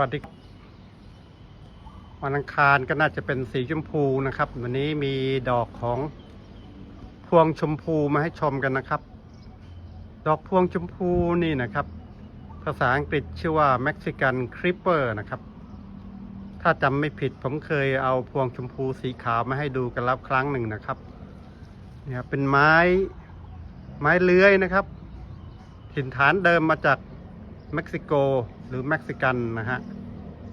วัสดีครับวันอังคารก็น่าจะเป็นสีชมพูนะครับ วันนี้มีดอกของพวงชมพูมาให้ชมกันนะครับ ดอกพวงชมพูนี่นะครับ ภาษาอังกฤษชื่อว่า Mexican Creeper นะครับ ถ้าจำไม่ผิดผมเคยเอาพวงชมพูสีขาวมาให้ดูกันแล้วครั้งหนึ่งนะครับเนี่ยเป็นไม้ไม้เลื้อยนะครับ ถิ่นฐานเดิมมาจากเม็กซิโก หรือเม็กซิกันนะฮะ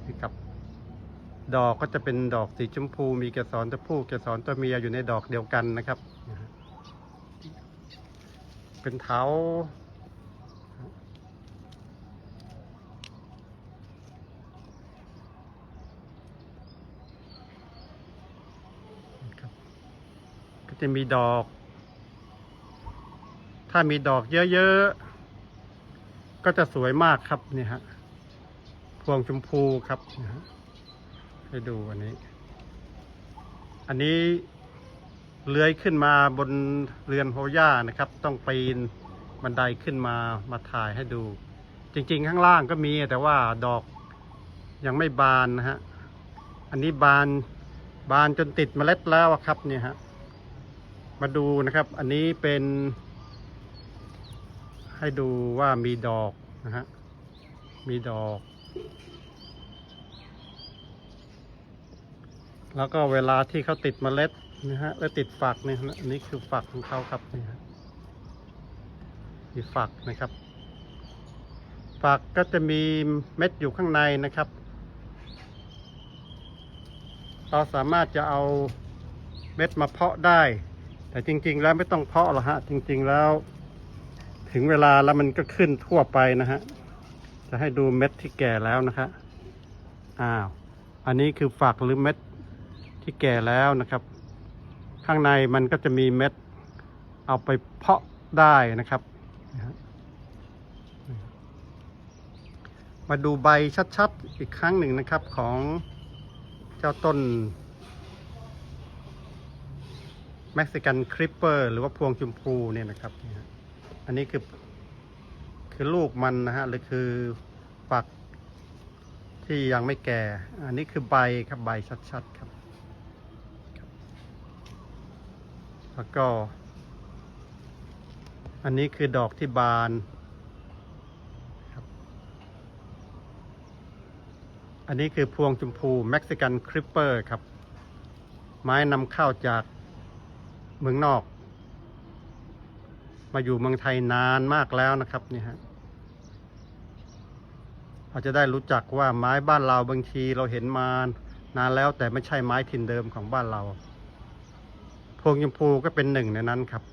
นี่ครับ ดอกก็จะเป็นดอกสีชมพู มีเกสรตัวผู้เกสรตัวเมียอยู่ในดอกเดียวกันนะครับ เป็นเถาก็จะมีดอก ถ้ามีดอกเยอะๆ ก็จะสวยมากครับนี่ฮะ พวงชมพูครับให้ดูอันนี้ อันนี้เลื้อยขึ้นมาบนเรือนโฮย่านะครับ ต้องปีนบันไดขึ้นมามาถ่ายให้ดู จริง ๆ ข้างล่างก็มีแต่ว่าดอกยังไม่บานนะฮะ อันนี้บานบานจนติดเมล็ดแล้วครับเนี่ยฮะ มาดูนะครับ อันนี้เป็น ให้ดูว่ามีดอกนะฮะ มีดอก แล้วก็เวลาที่เขาติดเมล็ดนะฮะแล้วติดฝักเนี่ยนะอันนี้คือฝักของเขาครับนี่ฮะมีฝักนะครับ ฝักก็จะมีเม็ดอยู่ข้างในนะครับ เราสามารถจะเอาเม็ดมาเพาะได้ แต่จริง ๆ แล้วไม่ต้องเพาะหรอกฮะจริง ๆแล้ว ถึงเวลาแล้วมันก็ขึ้นทั่วไปนะฮะ จะให้ดูเม็ดที่แก่แล้วนะคะอ้าว อันนี้คือฝักหรือเม็ดที่แก่แล้วนะครับ ข้างในมันก็จะมีเม็ด เอาไปเพาะได้นะครับ มาดูใบชัดๆ อีกครั้งหนึ่งนะครับของเจ้าต้นเม็กซิกันคริปเปอร์หรือว่าพวงชมพูเนี่ยนะครับ อันนี้คือ คือลูกมันนะฮะหรือคือฝักที่ยังไม่แก่ อันนี้คือใบครับใบชัดๆครับ แล้วก็ อันนี้คือดอกที่บานครับอันนี้คือพวงชมพูเม็กซิกันคริปเปอร์ครับ ไม้นำเข้าจากเมืองนอก มาอยู่เมืองไทยนานมากแล้วนะครับนี่ฮะเราจะได้รู้จักว่าไม้บ้านเราบางทีเราเห็นมานานแล้วแต่ไม่ใช่ไม้ถิ่นเดิมของบ้านเรา พวงยมพูก็เป็นหนึ่งในนั้นครับ